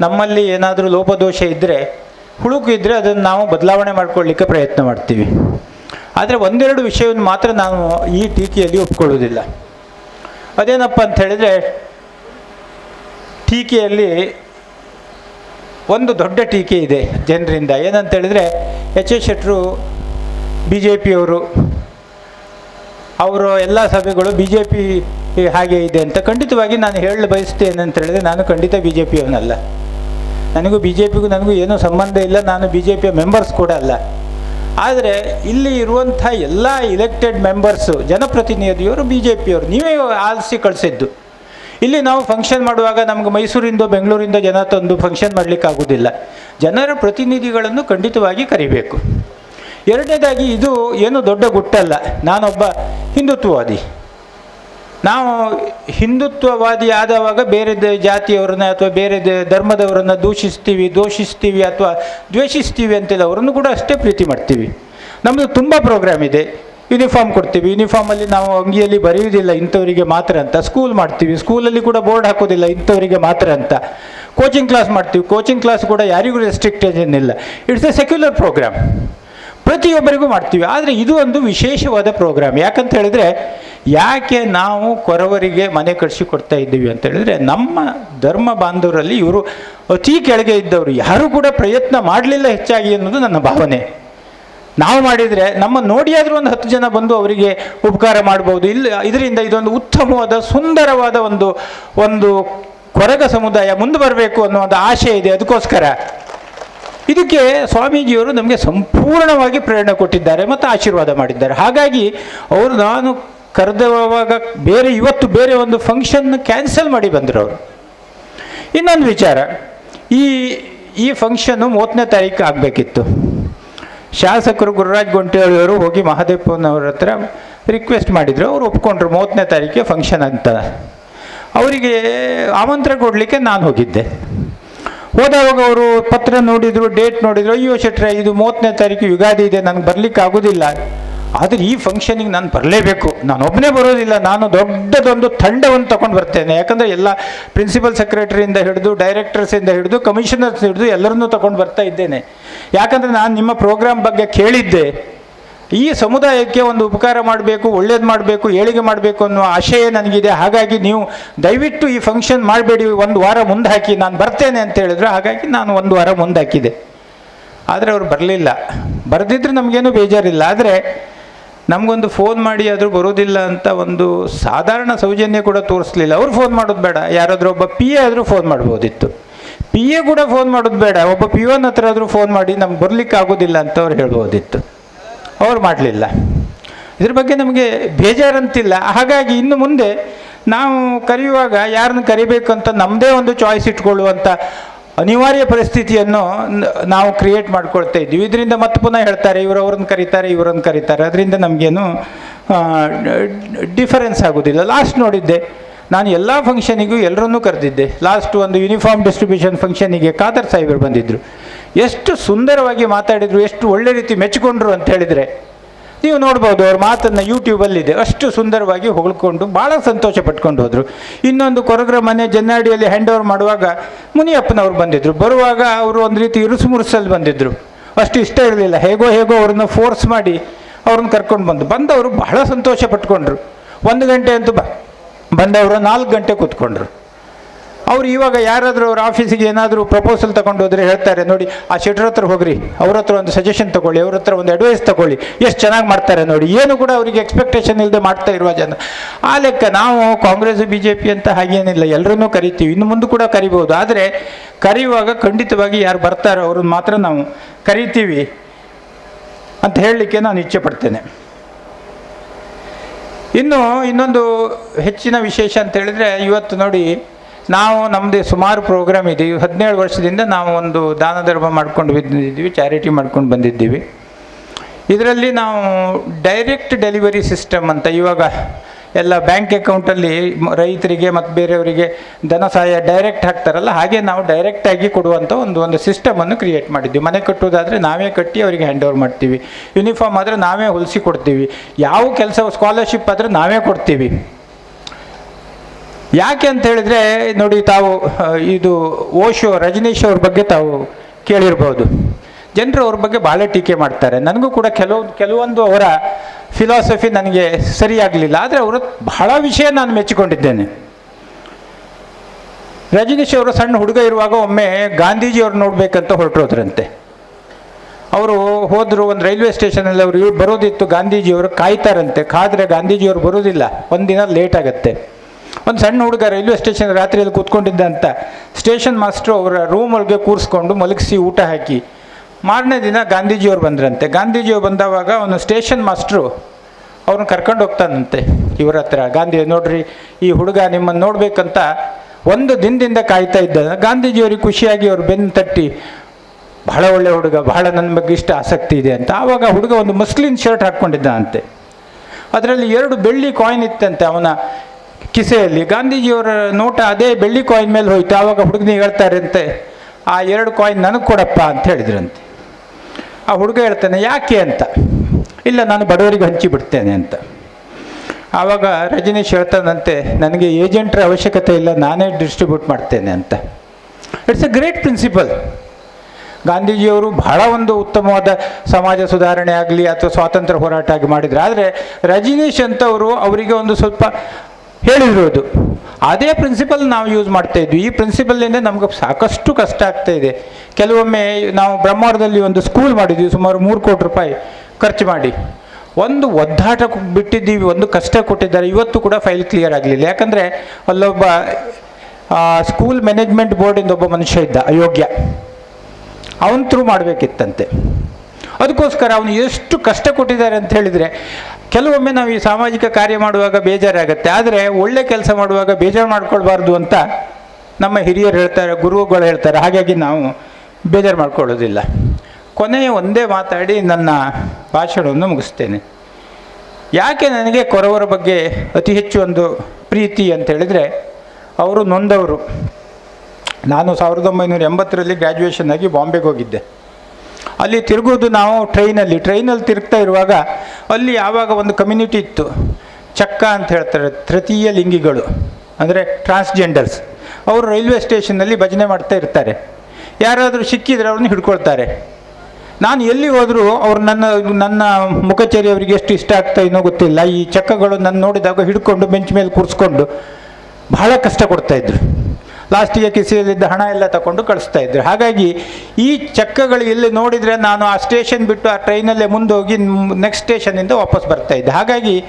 ನಮ್ಮಲ್ಲಿ ಏನಾದರೂ ಲೋಪದೋಷ ಇದ್ದರೆ ಹುಳುಕು ಇದ್ದರೆ ಅದನ್ನು ನಾವು ಬದಲಾವಣೆ ಮಾಡ್ಕೊಳ್ಳಿಕ್ಕೆ ಪ್ರಯತ್ನ ಮಾಡ್ತೀವಿ. ಆದರೆ ಒಂದೆರಡು ವಿಷಯವನ್ನು ಮಾತ್ರ ನಾನು ಈ ಟೀಕೆಯಲ್ಲಿ ಒಪ್ಕೊಳ್ಳೋದಿಲ್ಲ ಅದೇನಪ್ಪ ಅಂತ ಹೇಳಿದ್ರೆ, ಟೀಕೆಯಲ್ಲಿ ಒಂದು ದೊಡ್ಡ ಟೀಕೆ ಇದೆ ಜನರಿಂದ. ಏನಂತ ಹೇಳಿದ್ರೆ, ಎಚ್ ಎಸ್ ಶೆಟ್ಟರು ಬಿ ಜೆ ಪಿಯವರು ಅವರು ಎಲ್ಲ ಸಭೆಗಳು ಬಿ ಜೆ ಪಿ ಹಾಗೆ ಇದೆ ಅಂತ ಖಂಡಿತವಾಗಿ ನಾನು ಹೇಳಲು ಬಯಸ್ತೇನೆ ಅಂತ ಹೇಳಿದ್ರೆ ನಾನು ಖಂಡಿತ ಬಿ ಜೆ ಪಿಯವನಲ್ಲ ನನಗೂ ಬಿ ಜೆ ಪಿಗೂ ನನಗೂ ಏನೂ ಸಂಬಂಧ ಇಲ್ಲ, ನಾನು ಬಿ ಜೆ ಪಿಯ ಮೆಂಬರ್ಸ್ ಕೂಡ ಅಲ್ಲ. ಆದರೆ ಇಲ್ಲಿ ಇರುವಂಥ ಎಲ್ಲ ಇಲೆಕ್ಟೆಡ್ ಮೆಂಬರ್ಸು ಜನಪ್ರತಿನಿಧಿಯವರು ಬಿ ಜೆ ಪಿಯವರು ನೀವೇ ಆಲಿಸಿ ಕಳಿಸಿದ್ದು. ಇಲ್ಲಿ ನಾವು ಫಂಕ್ಷನ್ ಮಾಡುವಾಗ ನಮ್ಗೆ ಮೈಸೂರಿಂದ, ಬೆಂಗಳೂರಿಂದ ಜನ ತಂದು ಫಂಕ್ಷನ್ ಮಾಡಲಿಕ್ಕೆ ಆಗೋದಿಲ್ಲ ಜನರ ಪ್ರತಿನಿಧಿಗಳನ್ನು ಖಂಡಿತವಾಗಿ ಕರಿಬೇಕು. ಎರಡನೇದಾಗಿ ಇದು ಏನು ದೊಡ್ಡ ಗುಟ್ಟಲ್ಲ. ನಾನೊಬ್ಬ ಹಿಂದುತ್ವವಾದಿ. ನಾವು ಹಿಂದುತ್ವವಾದಿ ಆದವಾಗ ಬೇರೆ ಜಾತಿಯವರನ್ನ ಅಥವಾ ಬೇರೆ ಧರ್ಮದವರನ್ನ ದೂಷಿಸ್ತೀವಿ, ದೋಷಿಸ್ತೀವಿ ಅಥವಾ ದ್ವೇಷಿಸ್ತೀವಿ ಅಂತೇಳಿ ಅವರನ್ನು ಕೂಡ ಅಷ್ಟೇ ಪ್ರೀತಿ ಮಾಡ್ತೀವಿ. ನಮ್ಮದು ತುಂಬ ಪ್ರೋಗ್ರಾಮ್ ಇದೆ. ಯೂನಿಫಾರ್ಮ್ ಕೊಡ್ತೀವಿ. ಯೂನಿಫಾರ್ಮಲ್ಲಿ ನಾವು ಅಂಗಿಯಲ್ಲಿ ಬರೆಯುವುದಿಲ್ಲ, ಇಂಥವರಿಗೆ ಮಾತ್ರ ಅಂತ. ಸ್ಕೂಲ್ ಮಾಡ್ತೀವಿ. ಸ್ಕೂಲಲ್ಲಿ ಕೂಡ ಬೋರ್ಡ್ ಹಾಕೋದಿಲ್ಲ, ಇಂಥವರಿಗೆ ಮಾತ್ರ ಅಂತ. ಕೋಚಿಂಗ್ ಕ್ಲಾಸ್ ಮಾಡ್ತೀವಿ. ಕೋಚಿಂಗ್ ಕ್ಲಾಸ್ ಕೂಡ ಯಾರಿಗೂ ರೆಸ್ಟ್ರಿಕ್ಟೇಷನ್ ಇಲ್ಲ. ಇಟ್ಸ್ ಎ ಸೆಕ್ಯುಲರ್ ಪ್ರೋಗ್ರಾಮ್ ಪ್ರತಿಯೊಬ್ಬರಿಗೂ ಮಾಡ್ತೀವಿ. ಆದರೆ ಇದು ಒಂದು ವಿಶೇಷವಾದ ಪ್ರೋಗ್ರಾಮ್ ಯಾಕಂತ ಹೇಳಿದ್ರೆ, ಯಾಕೆ ನಾವು ಕೊರವರಿಗೆ ಮನೆ ಕಳಿಸಿ ಕೊಡ್ತಾ ಇದ್ದೀವಿ ಅಂತ ಹೇಳಿದ್ರೆ, ನಮ್ಮ ಧರ್ಮ ಬಾಂಧವರಲ್ಲಿ ಇವರು ಅತಿ ಕೆಳಗೆ ಇದ್ದವರು. ಯಾರೂ ಕೂಡ ಪ್ರಯತ್ನ ಮಾಡಲಿಲ್ಲ ಹೆಚ್ಚಾಗಿ ಅನ್ನೋದು ನನ್ನ ಭಾವನೆ. ನಾವು ಮಾಡಿದರೆ, ನಮ್ಮ ನೋಡಿಯಾದರೂ ಒಂದು ಹತ್ತು ಜನ ಬಂದು ಅವರಿಗೆ ಉಪಕಾರ ಮಾಡ್ಬೋದು. ಇಲ್ಲ, ಇದರಿಂದ ಇದೊಂದು ಉತ್ತಮವಾದ, ಸುಂದರವಾದ ಒಂದು ಒಂದು ಕೊರಗ ಸಮುದಾಯ ಮುಂದೆ ಬರಬೇಕು ಅನ್ನೋ ಒಂದು ಆಶೆ ಇದೆ. ಅದಕ್ಕೋಸ್ಕರ. ಇದಕ್ಕೆ ಸ್ವಾಮೀಜಿಯವರು ನಮಗೆ ಸಂಪೂರ್ಣವಾಗಿ ಪ್ರೇರಣೆ ಕೊಟ್ಟಿದ್ದಾರೆ ಮತ್ತು ಆಶೀರ್ವಾದ ಮಾಡಿದ್ದಾರೆ. ಹಾಗಾಗಿ ಅವರು ನಾನು ಕರೆದವಾಗ ಬೇರೆ ಇವತ್ತು ಬೇರೆ ಒಂದು ಫಂಕ್ಷನ್ ಕ್ಯಾನ್ಸಲ್ ಮಾಡಿ ಬಂದರು ಅವರು. ಇನ್ನೊಂದು ವಿಚಾರ, ಈ ಈ ಫಂಕ್ಷನ್ನು ಮೂವತ್ತನೇ ತಾರೀಕು ಆಗಬೇಕಿತ್ತು. ಶಾಸಕರು ಗುರುರಾಜ್ ಗೊಂಟಿಯವರು ಹೋಗಿ ಮಹಾದೇವನವ್ರ ಹತ್ರ ರಿಕ್ವೆಸ್ಟ್ ಮಾಡಿದರು. ಅವರು ಒಪ್ಕೊಂಡ್ರು ಮೂವತ್ತನೇ ತಾರೀಕಿಗೆ ಫಂಕ್ಷನ್ ಅಂತ. ಅವರಿಗೆ ಆಮಂತ್ರಣ ಕೊಡಲಿಕ್ಕೆ ನಾನು ಹೋಗಿದ್ದೆ. ಹೋದವಾಗ ಅವರು ಪತ್ರ ನೋಡಿದರು ಡೇಟ್ ನೋಡಿದರು, ಅಯ್ಯೋ ಶೆಟ್ರೆ, ಇದು ಮೂವತ್ತನೇ ತಾರೀಕು ಯುಗಾದಿ ಇದೆ ನನಗೆ ಬರ್ಲಿಕ್ಕೆ ಆಗೋದಿಲ್ಲ. ಆದರೆ ಈ ಫಂಕ್ಷನಿಗೆ ನಾನು ಬರಲೇಬೇಕು. ನಾನು ಒಬ್ಬನೇ ಬರೋದಿಲ್ಲ, ನಾನು ದೊಡ್ಡದೊಂದು ತಂಡವನ್ನು ತಗೊಂಡು ಬರ್ತೇನೆ. ಯಾಕಂದರೆ ಎಲ್ಲ ಪ್ರಿನ್ಸಿಪಲ್ ಸೆಕ್ರೆಟರಿಯಿಂದ ಹಿಡಿದು ಡೈರೆಕ್ಟರ್ಸಿಂದ ಹಿಡಿದು ಕಮಿಷನರ್ಸ್ ಹಿಡಿದು ಎಲ್ಲರನ್ನೂ ತಗೊಂಡು ಬರ್ತಾ ಇದ್ದೇನೆ. ಯಾಕಂದರೆ ನಾನು ನಿಮ್ಮ ಪ್ರೋಗ್ರಾಮ್ ಬಗ್ಗೆ ಕೇಳಿದ್ದೆ. ಈ ಸಮುದಾಯಕ್ಕೆ ಒಂದು ಉಪಕಾರ ಮಾಡಬೇಕು, ಒಳ್ಳೇದು ಮಾಡಬೇಕು, ಏಳಿಗೆ ಮಾಡಬೇಕು ಅನ್ನೋ ಆಶಯ ನನಗಿದೆ. ಹಾಗಾಗಿ ನೀವು ದಯವಿಟ್ಟು ಈ ಫಂಕ್ಷನ್ ಮಾಡಬೇಡಿ. ಒಂದು ವಾರ ಮುಂದೆ ಹಾಕಿ ನಾನು ಬರ್ತೇನೆ ಅಂತ ಹೇಳಿದ್ರು ಹಾಗಾಗಿ ನಾನು ಒಂದು ವಾರ ಮುಂದೆ ಹಾಕಿದೆ ಆದರೆ ಅವರು ಬರಲಿಲ್ಲ. ಬರೆದಿದ್ರೆ ನಮಗೇನು ಬೇಜಾರಿಲ್ಲ. ಆದರೆ ನಮಗೊಂದು ಫೋನ್ ಮಾಡಿ ಆದರೂ ಬರೋದಿಲ್ಲ ಅಂತ ಒಂದು ಸಾಧಾರಣ ಸೌಜನ್ಯ ಕೂಡ ತೋರಿಸ್ಲಿಲ್ಲ. ಅವ್ರು ಫೋನ್ ಮಾಡೋದು ಬೇಡ. ಯಾರಾದರೂ ಒಬ್ಬ ಪಿ ಎ ಆದರೂ ಫೋನ್ ಮಾಡ್ಬೋದಿತ್ತು. ಪಿ ಎ ಕೂಡ ಫೋನ್ ಮಾಡೋದು ಬೇಡ. ಒಬ್ಬ ಪಿ ಒನ್ ಹತ್ರ ಆದರೂ ಫೋನ್ ಮಾಡಿ ನಮ್ಗೆ ಬರಲಿಕ್ಕೆ ಆಗೋದಿಲ್ಲ ಅಂತ ಅವ್ರು ಹೇಳ್ಬೋದಿತ್ತು. ಅವ್ರು ಮಾಡಲಿಲ್ಲ. ಇದ್ರ ಬಗ್ಗೆ ನಮಗೆ ಬೇಜಾರಂತಿಲ್ಲ. ಹಾಗಾಗಿ ಇನ್ನು ಮುಂದೆ ನಾವು ಕರೆಯುವಾಗ ಯಾರನ್ನು ಕರಿಬೇಕಂತ ನಮ್ಮದೇ ಒಂದು ಚಾಯ್ಸ್ ಇಟ್ಕೊಳ್ಳುವಂಥ ಅನಿವಾರ್ಯ ಪರಿಸ್ಥಿತಿಯನ್ನು ನಾವು ಕ್ರಿಯೇಟ್ ಮಾಡ್ಕೊಳ್ತಾ ಇದ್ದೀವಿ. ಇದರಿಂದ ಮತ್ತೆ ಪುನಃ ಹೇಳ್ತಾರೆ, ಇವರು ಅವ್ರನ್ನ ಕರೀತಾರೆ, ಇವರನ್ನು ಕರೀತಾರೆ. ಅದರಿಂದ ನಮಗೇನು ಡಿಫರೆನ್ಸ್ ಆಗೋದಿಲ್ಲ. ಲಾಸ್ಟ್ ನೋಡಿದ್ದೆ, ನಾನು ಎಲ್ಲ ಫಂಕ್ಷನಿಗೂ ಎಲ್ಲರನ್ನೂ ಕರೆದಿದ್ದೆ. ಲಾಸ್ಟ್ ಒಂದು ಯೂನಿಫಾರ್ಮ್ ಡಿಸ್ಟ್ರಿಬ್ಯೂಷನ್ ಫಂಕ್ಷನಿಗೆ ಖಾದರ್ ಸಾಹೇಬರು ಬಂದಿದ್ದರು ಎಷ್ಟು ಸುಂದರವಾಗಿ ಮಾತಾಡಿದರು, ಎಷ್ಟು ಒಳ್ಳೆ ರೀತಿ ಮೆಚ್ಚಿಕೊಂಡ್ರು ಅಂತ ಹೇಳಿದರೆ, ನೀವು ನೋಡ್ಬೋದು ಅವ್ರ ಮಾತನ್ನು ಯೂಟ್ಯೂಬಲ್ಲಿದೆ ಅಷ್ಟು ಸುಂದರವಾಗಿ ಹೊಗಳ್ಕೊಂಡು ಭಾಳ ಸಂತೋಷ ಪಟ್ಕೊಂಡು ಹೋದರು. ಇನ್ನೊಂದು ಕೊರಗ್ರ ಮನೆ ಜನ್ನಾಡಿಯಲ್ಲಿ ಹ್ಯಾಂಡ್ ಓವರ್ ಮಾಡುವಾಗ ಮುನಿಯಪ್ಪನವ್ರು ಬಂದಿದ್ದರು ಬರುವಾಗ ಅವರು ಒಂದು ರೀತಿ ಇರುಸು ಮುರುಸಲ್ಲಿ ಬಂದಿದ್ದರು ಅಷ್ಟು ಇಷ್ಟ ಇರಲಿಲ್ಲ. ಹೇಗೋ ಹೇಗೋ ಅವ್ರನ್ನ ಫೋರ್ಸ್ ಮಾಡಿ ಅವ್ರನ್ನ ಕರ್ಕೊಂಡು ಬಂದು. ಬಂದವರು ಬಹಳ ಸಂತೋಷ ಪಟ್ಕೊಂಡ್ರು. ಒಂದು ಗಂಟೆ ಅಂತೂ ಬ ಬಂದವರು ನಾಲ್ಕು ಗಂಟೆ ಕೂತ್ಕೊಂಡ್ರು. ಅವ್ರು ಇವಾಗ ಯಾರಾದರೂ ಅವ್ರ ಆಫೀಸಿಗೆ ಏನಾದರೂ ಪ್ರಪೋಸಲ್ ತಗೊಂಡು ಹೋದ್ರೆ ಹೇಳ್ತಾರೆ, ನೋಡಿ, ಆ ಶೆಟ್ರ್ ಹತ್ರ ಹೋಗ್ರಿ, ಅವ್ರ ಹತ್ರ ಒಂದು ಸಜೆಷನ್ ತಗೊಳ್ಳಿ, ಅವ್ರ ಹತ್ರ ಒಂದು ಅಡ್ವೈಸ್ ತಗೊಳ್ಳಿ, ಎಷ್ಟು ಚೆನ್ನಾಗಿ ಮಾಡ್ತಾರೆ ನೋಡಿ, ಏನು ಕೂಡ ಅವರಿಗೆ ಎಕ್ಸ್ಪೆಕ್ಟೇಷನ್ ಇಲ್ಲದೆ ಮಾಡ್ತಾ ಇರುವ ಜನ. ಆ ಲೆಕ್ಕ ನಾವು ಕಾಂಗ್ರೆಸ್ ಬಿ ಜೆ ಪಿ ಅಂತ ಹಾಗೇನಿಲ್ಲ ಎಲ್ಲರನ್ನೂ ಕರಿತೀವಿ, ಇನ್ನು ಮುಂದೆ ಕೂಡ ಕರಿಬೋದು, ಆದರೆ ಕರೆಯುವಾಗ ಖಂಡಿತವಾಗಿ ಯಾರು ಬರ್ತಾರೋ ಅವ್ರನ್ನ ಮಾತ್ರ ನಾವು ಕರಿತೀವಿ ಅಂತ ಹೇಳಲಿಕ್ಕೆ ನಾನು ಇಚ್ಛೆ ಪಡ್ತೇನೆ. ಇನ್ನು ಇನ್ನೊಂದು ಹೆಚ್ಚಿನ ವಿಶೇಷ ಅಂತ ಹೇಳಿದರೆ, ಇವತ್ತು ನೋಡಿ ನಾವು ನಮ್ಮದೇ ಸುಮಾರು ಪ್ರೋಗ್ರಾಮ್ ಇದೆ. ಹದಿನೇಳು ವರ್ಷದಿಂದ ನಾವು ಒಂದು ದಾನ ಧರ್ಮ ಮಾಡ್ಕೊಂಡು ಬಂದಿದ್ದೀವಿ ಚಾರಿಟಿ ಮಾಡ್ಕೊಂಡು ಬಂದಿದ್ದೀವಿ. ಇದರಲ್ಲಿ ನಾವು ಡೈರೆಕ್ಟ್ ಡೆಲಿವರಿ ಸಿಸ್ಟಮ್ ಅಂತ ಇವಾಗ ಎಲ್ಲ ಬ್ಯಾಂಕ್ ಅಕೌಂಟಲ್ಲಿ ರೈತರಿಗೆ ಮತ್ತು ಬೇರೆಯವರಿಗೆ ಧನ ಸಹಾಯ ಡೈರೆಕ್ಟ್ ಹಾಕ್ತಾರಲ್ಲ, ಹಾಗೆ ನಾವು ಡೈರೆಕ್ಟಾಗಿ ಕೊಡುವಂಥ ಒಂದು ಒಂದು ಸಿಸ್ಟಮನ್ನು ಕ್ರಿಯೇಟ್ ಮಾಡಿದ್ವಿ ಮನೆ ಕಟ್ಟೋದಾದರೆ ನಾವೇ ಕಟ್ಟಿ ಅವರಿಗೆ ಹ್ಯಾಂಡ್ ಓವರ್ ಮಾಡ್ತೀವಿ. ಯೂನಿಫಾರ್ಮ್ ಆದರೆ ನಾವೇ ಹೊಲಿಸಿ ಕೊಡ್ತೀವಿ. ಯಾವ ಕೆಲಸ ಸ್ಕಾಲರ್ಶಿಪ್ ಆದರೆ ನಾವೇ ಕೊಡ್ತೀವಿ. ಯಾಕೆ ಅಂತ ಹೇಳಿದ್ರೆ, ನೋಡಿ, ತಾವು ಇದು ಓಶೋ, ರಜನೀಶ್ ಅವ್ರ ಬಗ್ಗೆ ತಾವು ಕೇಳಿರ್ಬೋದು. ಜನರು ಅವ್ರ ಬಗ್ಗೆ ಭಾಳ ಟೀಕೆ ಮಾಡ್ತಾರೆ. ನನಗೂ ಕೂಡ ಕೆಲವು, ಕೆಲವೊಂದು ಅವರ ಫಿಲಾಸಫಿ ನನಗೆ ಸರಿಯಾಗಲಿಲ್ಲ. ಆದರೆ ಅವರು ಬಹಳ ವಿಷಯ ನಾನು ಮೆಚ್ಚಿಕೊಂಡಿದ್ದೇನೆ. ರಜನೀಶ್ ಅವರು ಸಣ್ಣ ಹುಡುಗ ಇರುವಾಗ ಒಮ್ಮೆ ಗಾಂಧೀಜಿ ಅವ್ರು ನೋಡ್ಬೇಕಂತ ಹೊರಟೋದ್ರಂತೆ. ಅವರು ಹೋದರು ಒಂದು ರೈಲ್ವೆ ಸ್ಟೇಷನಲ್ಲಿ, ಅವರು ಬರೋದಿತ್ತು ಗಾಂಧೀಜಿಯವರು ಕಾಯ್ತಾರಂತೆ. ಕಾದ್ರೆ ಗಾಂಧೀಜಿಯವರು ಬರೋದಿಲ್ಲ. ಒಂದಿನ ಲೇಟ್ ಆಗುತ್ತೆ. ಒಂದು ಸಣ್ಣ ಹುಡುಗ ರೈಲ್ವೆ ಸ್ಟೇಷನ್ ರಾತ್ರಿಯಲ್ಲಿ ಕೂತ್ಕೊಂಡಿದ್ದ ಅಂತ. ಸ್ಟೇಷನ್ ಮಾಸ್ಟ್ರು ಅವರ ರೂಮ್ ಒಳಗೆ ಕೂರಿಸ್ಕೊಂಡು ಮಲಗಿಸಿ ಊಟ ಹಾಕಿ. ಮಾರನೇ ದಿನ ಗಾಂಧೀಜಿಯವ್ರು ಬಂದ್ರಂತೆ. ಗಾಂಧೀಜಿಯವ್ರು ಬಂದವಾಗ ಅವನು ಸ್ಟೇಷನ್ ಮಾಸ್ಟ್ರು ಅವ್ರನ್ನ ಕರ್ಕೊಂಡು ಹೋಗ್ತಾನಂತೆ ಇವ್ರ ಹತ್ರ. ಗಾಂಧಿ, ನೋಡ್ರಿ, ಈ ಹುಡುಗ ನಿಮ್ಮನ್ನು ನೋಡ್ಬೇಕಂತ ಒಂದು ದಿನದಿಂದ ಕಾಯ್ತಾ ಇದ್ದ ಗಾಂಧೀಜಿಯವ್ರಿಗೆ ಖುಷಿಯಾಗಿ ಅವ್ರು ಬೆನ್ನು ತಟ್ಟಿ, ಬಹಳ ಒಳ್ಳೆ ಹುಡುಗ, ಬಹಳ ನನ್ನ ಬಗ್ಗೆ ಇಷ್ಟ ಆಸಕ್ತಿ ಇದೆ ಅಂತ. ಆವಾಗ ಹುಡುಗ ಒಂದು ಮಸ್ಲಿನ್ ಶರ್ಟ್ ಹಾಕ್ಕೊಂಡಿದ್ದ ಅಂತೆ ಅದರಲ್ಲಿ ಎರಡು ಬೆಳ್ಳಿ ಕಾಯಿನ್ ಇತ್ತಂತೆ. ಅವನ ಕಿಸೆಯಲ್ಲಿ. ಗಾಂಧೀಜಿಯವರ ನೋಟ ಅದೇ ಬೆಳ್ಳಿ ಕಾಯಿನ್ ಮೇಲೆ ಹೋಯ್ತು. ಆವಾಗ ಹುಡುಗನಿಗೆ ಹೇಳ್ತಾರಂತೆ, ಆ ಎರಡು ಕಾಯಿನ್ ನನಗೆ ಕೊಡಪ್ಪ ಅಂತ ಹೇಳಿದ್ರಂತೆ. ಆ ಹುಡುಗ ಹೇಳ್ತಾನೆ, ಯಾಕೆ ಅಂತ? ಇಲ್ಲ, ನಾನು ಬಡವರಿಗೆ ಹಂಚಿ ಬಿಡ್ತೇನೆ ಅಂತ. ಆವಾಗ ರಜನೀಶ್ ಹೇಳ್ತಾನಂತೆ, ನನಗೆ ಏಜೆಂಟ್ರ ಅವಶ್ಯಕತೆ ಇಲ್ಲ, ನಾನೇ ಡಿಸ್ಟ್ರಿಬ್ಯೂಟ್ ಮಾಡ್ತೇನೆ ಅಂತ. ಇಟ್ಸ್ ಎ ಗ್ರೇಟ್ ಪ್ರಿನ್ಸಿಪಲ್ ಗಾಂಧೀಜಿಯವರು ಬಹಳ ಒಂದು ಉತ್ತಮವಾದ ಸಮಾಜ ಸುಧಾರಣೆ ಆಗಲಿ ಅಥವಾ ಸ್ವಾತಂತ್ರ್ಯ ಹೋರಾಟ ಆಗಿ ಮಾಡಿದ್ರು. ಆದರೆ ರಜನೀಶ್ ಅಂತವರು ಅವರಿಗೆ ಒಂದು ಸ್ವಲ್ಪ ಹೇಳಿದ್ರು ಅದು ಅದೇ ಪ್ರಿನ್ಸಿಪಲ್ ನಾವು ಯೂಸ್ ಮಾಡ್ತಾ ಇದ್ವಿ. ಈ ಪ್ರಿನ್ಸಿಪಲ್ನಿಂದ ನಮ್ಗೆ ಸಾಕಷ್ಟು ಕಷ್ಟ ಆಗ್ತಾ ಇದೆ. ಕೆಲವೊಮ್ಮೆ ನಾವು ಬ್ರಹ್ಮಾವರದಲ್ಲಿ ಒಂದು ಸ್ಕೂಲ್ ಮಾಡಿದ್ವಿ, ಸುಮಾರು ಮೂರು ಕೋಟಿ ರೂಪಾಯಿ ಖರ್ಚು ಮಾಡಿ. ಒಂದು ಒದ್ದಾಟ ಬಿಟ್ಟಿದ್ದೀವಿ, ಒಂದು ಕಷ್ಟ ಕೊಟ್ಟಿದ್ದಾರೆ. ಇವತ್ತು ಕೂಡ ಫೈಲ್ ಕ್ಲಿಯರ್ ಆಗಲಿಲ್ಲ. ಯಾಕಂದರೆ ಅಲ್ಲೊಬ್ಬ ಸ್ಕೂಲ್ ಮ್ಯಾನೇಜ್ಮೆಂಟ್ ಬೋರ್ಡಿಂದ ಒಬ್ಬ ಮನುಷ್ಯ ಇದ್ದ, ಅಯೋಗ್ಯ. ಅವನ ಥ್ರೂ ಮಾಡಬೇಕಿತ್ತಂತೆ. ಅದಕ್ಕೋಸ್ಕರ ಅವನು ಎಷ್ಟು ಕಷ್ಟ ಕೊಟ್ಟಿದ್ದಾರೆ ಅಂತ ಹೇಳಿದರೆ ಕೆಲವೊಮ್ಮೆ ನಾವು ಈ ಸಾಮಾಜಿಕ ಕಾರ್ಯ ಮಾಡುವಾಗ ಬೇಜಾರಾಗುತ್ತೆ, ಆದರೆ ಒಳ್ಳೆ ಕೆಲಸ ಮಾಡುವಾಗ ಬೇಜಾರು ಮಾಡ್ಕೊಳ್ಬಾರ್ದು ಅಂತ ನಮ್ಮ ಹಿರಿಯರು ಹೇಳ್ತಾರೆ, ಗುರುಗಳು ಹೇಳ್ತಾರೆ, ಹಾಗಾಗಿ ನಾವು ಬೇಜಾರು ಮಾಡ್ಕೊಳ್ಳೋದಿಲ್ಲ. ಕೊನೆಯ ಒಂದೇ ಮಾತಾಡಿ ನನ್ನ ಭಾಷಣವನ್ನು ಮುಗಿಸ್ತೇನೆ. ಯಾಕೆ ನನಗೆ ಕೊರವರ ಬಗ್ಗೆ ಅತಿ ಹೆಚ್ಚು ಒಂದು ಪ್ರೀತಿ ಅಂತ ಹೇಳಿದರೆ, ಅವರು ನೊಂದವರು. ನಾನು ಸಾವಿರದ ಒಂಬೈನೂರ ಎಂಬತ್ತರಲ್ಲಿ ಗ್ರ್ಯಾಜುಯೇಷನ್ ಆಗಿ ಬಾಂಬೆಗೆ ಹೋಗಿದ್ದೆ. ಅಲ್ಲಿ ತಿರುಗೋದು ನಾವು ಟ್ರೈನಲ್ಲಿ. ಟ್ರೈನಲ್ಲಿ ತಿರುಗ್ತಾ ಇರುವಾಗ ಅಲ್ಲಿ ಯಾವಾಗ ಒಂದು ಕಮ್ಯುನಿಟಿ ಇತ್ತು. ಚಕ್ಕ ಅಂತ ಹೇಳ್ತಾರೆ, ತೃತೀಯ ಲಿಂಗಿಗಳು, ಅಂದರೆ ಟ್ರಾನ್ಸ್ಜೆಂಡರ್ಸ್ ಅವರು ರೈಲ್ವೆ ಸ್ಟೇಷನ್ನಲ್ಲಿ ಭಜನೆ ಮಾಡ್ತಾ ಇರ್ತಾರೆ. ಯಾರಾದರೂ ಸಿಕ್ಕಿದ್ರೆ ಅವ್ರನ್ನ ಹಿಡ್ಕೊಳ್ತಾರೆ. ನಾನು ಎಲ್ಲಿ ಹೋದರೂ ಅವ್ರು ನನ್ನ ನನ್ನ ಮುಖಚೇರಿ ಅವರಿಗೆ ಎಷ್ಟು ಇಷ್ಟ ಆಗ್ತಾ ಇನ್ನೂ ಗೊತ್ತಿಲ್ಲ. ಈ ಚಕ್ಕಗಳು ನನ್ನ ನೋಡಿದಾಗ ಹಿಡ್ಕೊಂಡು ಬೆಂಚ್ ಮೇಲೆ ಕೂರಿಸ್ಕೊಂಡು ಬಹಳ ಕಷ್ಟ ಕೊಡ್ತಾ ಇದ್ರು. ಲಾಸ್ಟಿಗೆ ಕಿಸೆಯಲ್ಲಿದ್ದ ಹಣ ಎಲ್ಲ ತಗೊಂಡು ಕಳಿಸ್ತಾ ಇದ್ರು. ಹಾಗಾಗಿ ಈ ಚಕ್ಕಗಳು ಇಲ್ಲಿ ನೋಡಿದರೆ ನಾನು ಆ ಸ್ಟೇಷನ್ ಬಿಟ್ಟು ಆ ಟ್ರೈನಲ್ಲೇ ಮುಂದೋಗಿ ನೆಕ್ಸ್ಟ್ ಸ್ಟೇಷನಿಂದ ವಾಪಸ್ ಬರ್ತಾ ಇದ್ದೆ. ಹಾಗಾಗಿ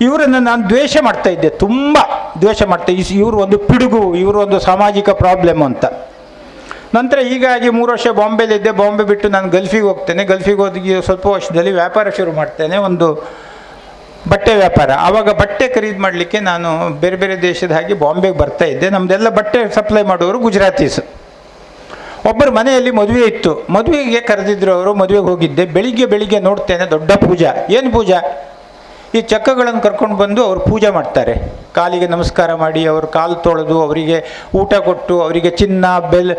ಇವರನ್ನು ನಾನು ದ್ವೇಷ ಮಾಡ್ತಾ ಇದ್ದೆ. ತುಂಬ ದ್ವೇಷ ಮಾಡ್ತಾ ಇವರು ಒಂದು ಪಿಡುಗು, ಇವರು ಒಂದು ಸಾಮಾಜಿಕ ಪ್ರಾಬ್ಲಮ್ ಅಂತ. ನಂತರ ಹೀಗಾಗಿ ಮೂರು ವರ್ಷ ಬಾಂಬೆಲಿದ್ದೆ. ಬಾಂಬೆ ಬಿಟ್ಟು ನಾನು ಗಲ್ಫಿಗೆ ಹೋಗ್ತೇನೆ. ಗಲ್ಫಿಗೆ ಹೋಗಿ ಸ್ವಲ್ಪ ವರ್ಷದಲ್ಲಿ ವ್ಯಾಪಾರ ಶುರು ಮಾಡ್ತೇನೆ. ಒಂದು ಬಟ್ಟೆ ವ್ಯಾಪಾರ. ಆವಾಗ ಬಟ್ಟೆ ಖರೀದಿ ಮಾಡಲಿಕ್ಕೆ ನಾನು ಬೇರೆ ಬೇರೆ ದೇಶದ ಹಾಗೆ ಬಾಂಬೆಗೆ ಬರ್ತಾ ಇದ್ದೆ. ನಮ್ಮದೆಲ್ಲ ಬಟ್ಟೆ ಸಪ್ಲೈ ಮಾಡೋರು ಗುಜರಾತೀಸ್. ಒಬ್ಬರು ಮನೆಯಲ್ಲಿ ಮದುವೆ ಇತ್ತು. ಮದುವೆಗೆ ಕರೆದಿದ್ರು ಅವರು, ಮದುವೆಗೆ ಹೋಗಿದ್ದೆ. ಬೆಳಿಗ್ಗೆ ಬೆಳಿಗ್ಗೆ ನೋಡ್ತೇನೆ, ದೊಡ್ಡ ಪೂಜಾ. ಏನು ಪೂಜಾ? ಈ ಚಕ್ಕಗಳನ್ನು ಕರ್ಕೊಂಡು ಬಂದು ಅವರು ಪೂಜೆ ಮಾಡ್ತಾರೆ. ಕಾಲಿಗೆ ನಮಸ್ಕಾರ ಮಾಡಿ, ಅವರು ಕಾಲು ತೊಳೆದು, ಅವರಿಗೆ ಊಟ ಕೊಟ್ಟು, ಅವರಿಗೆ ಚಿನ್ನ, ಬೆಲ್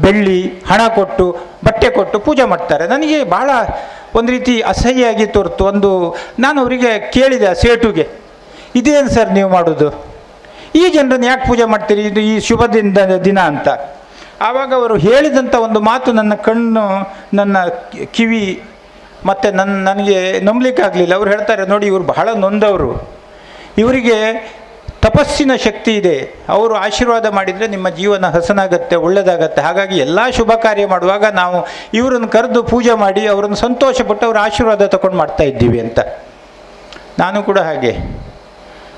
ಬೆಳ್ಳಿ, ಹಣ ಕೊಟ್ಟು, ಬಟ್ಟೆ ಕೊಟ್ಟು ಪೂಜೆ ಮಾಡ್ತಾರೆ. ನನಗೆ ಭಾಳ ಒಂದು ರೀತಿ ಅಸಹ್ಯ ಆಗಿ ತೋರ್ತು. ಒಂದು ನಾನು ಅವರಿಗೆ ಕೇಳಿದೆ ಸೇಟುಗೆ, ಇದೇನು ಸರ್ ನೀವು ಮಾಡೋದು? ಈ ಜನರನ್ನು ಯಾಕೆ ಪೂಜೆ ಮಾಡ್ತೀರಿ? ಇದು ಈ ಶುಭ ದಿನ ಅಂತ. ಆವಾಗ ಅವರು ಹೇಳಿದಂಥ ಒಂದು ಮಾತು ನನ್ನ ಕಣ್ಣು, ನನ್ನ ಕಿವಿ ಮತ್ತು ನನ್ನ ನನಗೆ ನಂಬಲಿಕ್ಕಾಗಲಿಲ್ಲ. ಅವ್ರು ಹೇಳ್ತಾರೆ, ನೋಡಿ, ಇವರು ಬಹಳ ನೊಂದವರು. ಇವರಿಗೆ ತಪಸ್ಸಿನ ಶಕ್ತಿ ಇದೆ. ಅವರು ಆಶೀರ್ವಾದ ಮಾಡಿದರೆ ನಿಮ್ಮ ಜೀವನ ಹಸನಾಗತ್ತೆ ಒಳ್ಳೆಯದಾಗತ್ತೆ ಹಾಗಾಗಿ ಎಲ್ಲ ಶುಭ ಕಾರ್ಯ ಮಾಡುವಾಗ ನಾವು ಇವರನ್ನು ಕರೆದು ಪೂಜೆ ಮಾಡಿ ಅವರನ್ನು ಸಂತೋಷಪಟ್ಟು ಅವರ ಆಶೀರ್ವಾದ ತಗೊಂಡು ಮಾಡ್ತಾ ಇದ್ದೀವಿ ಅಂತ. ನಾನು ಕೂಡ ಹಾಗೆ.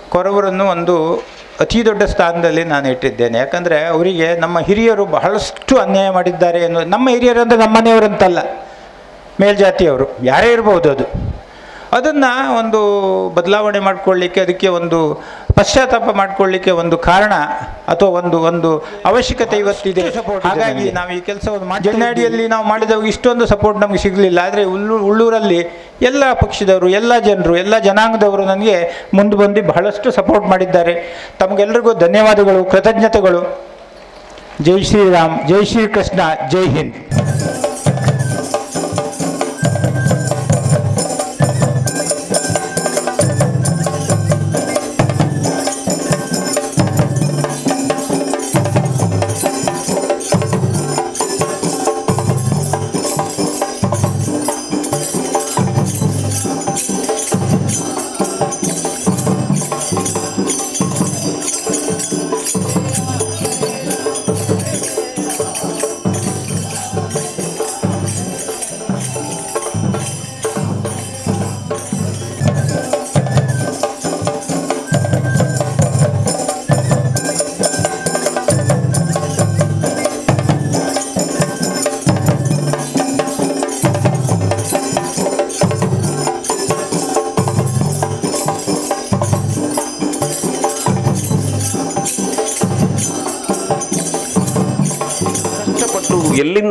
ಕೊರವರನ್ನು ಒಂದು ಅತಿ ದೊಡ್ಡ ಸ್ಥಾನದಲ್ಲಿ ನಾನು ಇಟ್ಟಿದ್ದೇನೆ. ಯಾಕಂದರೆ ಅವರಿಗೆ ನಮ್ಮ ಹಿರಿಯರು ಬಹಳಷ್ಟು ಅನ್ಯಾಯ ಮಾಡಿದ್ದಾರೆ ಎನ್ನುವ ನಮ್ಮ ಹಿರಿಯರು ಅಂದರೆ ನಮ್ಮನೆಯವರಂತಲ್ಲ ಮೇಲ್ಜಾತಿಯವರು. ಯಾರೇ ಇರ್ಬೋದು ಅದು. ಅದನ್ನು ಒಂದು ಬದಲಾವಣೆ ಮಾಡಿಕೊಳ್ಳಿಕ್ಕೆ ಅದಕ್ಕೆ ಒಂದು ಪಶ್ಚಾತ್ತಾಪ ಮಾಡಿಕೊಳ್ಳಿಕ್ಕೆ ಒಂದು ಕಾರಣ ಅಥವಾ ಒಂದು ಒಂದು ಅವಶ್ಯಕತೆ ಇವತ್ತಿದೆ. ಹಾಗಾಗಿ ನಾವು ಈ ಕೆಲಸವನ್ನು ಮಾಡಿ ಜನ್ನಾಡಿಯಲ್ಲಿ ನಾವು ಮಾಡಿದವಾಗ ಇಷ್ಟೊಂದು ಸಪೋರ್ಟ್ ನಮಗೆ ಸಿಗಲಿಲ್ಲ. ಆದರೆ ಉಳ್ಳು ಉಳ್ಳೂರಲ್ಲಿ ಎಲ್ಲ ಪಕ್ಷದವರು ಎಲ್ಲ ಜನರು ಎಲ್ಲ ಜನಾಂಗದವರು ನನಗೆ ಮುಂದೆ ಬಂದು ಬಹಳಷ್ಟು ಸಪೋರ್ಟ್ ಮಾಡಿದ್ದಾರೆ. ತಮಗೆಲ್ಲರಿಗೂ ಧನ್ಯವಾದಗಳು ಕೃತಜ್ಞತೆಗಳು. ಜೈ ಶ್ರೀರಾಮ್ ಜೈ ಶ್ರೀ ಕೃಷ್ಣ ಜೈ ಹಿಂದ್.